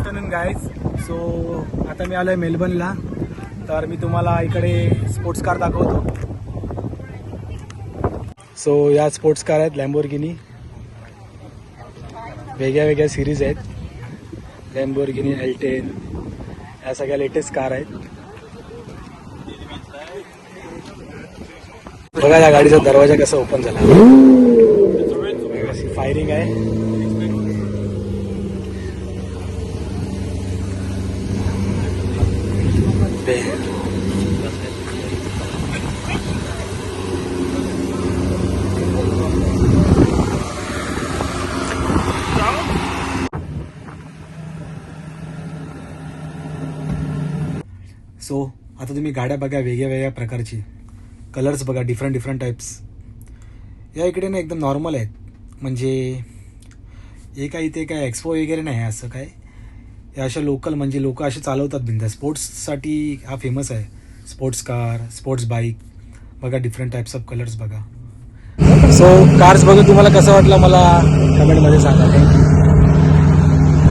Afternoon guys so आता मी आलो आहे मेलबर्नला. तर मी तुम्हाला इकडे स्पोर्ट्स कार दाखवतो. सो या स्पोर्ट्स कार आहेत लॅम्बोर्गिनी वेगळ्या वेगळ्या सिरीज आहेत. लॅम्बोरगिनी एल्टेन या सगळ्या लेटेस्ट कार आहेत. बघा या गाडीचा दरवाजा कसा ओपन झाला. फायरिंग आहे. ते सो आता तुम्ही गाड्या बघा वेगळ्या वेगळ्या प्रकारची. कलर्स बघा डिफरंट डिफरंट टाईप्स या इकडे ना एकदम नॉर्मल आहेत. म्हणजे हे काय इथे काय एक्सपो वगैरे नाही आहे असं काय? हे अशा लोकल म्हणजे लोक असे चालवतात भिंत स्पोर्ट्ससाठी हा फेमस आहे. स्पोर्ट्स कार स्पोर्ट्स बाईक बघा डिफरंट टाईप्स ऑफ कलर्स बघा. सो कार्स बघून तुम्हाला कसं वाटलं मला कमेंटमध्ये सांगा. थँक्यू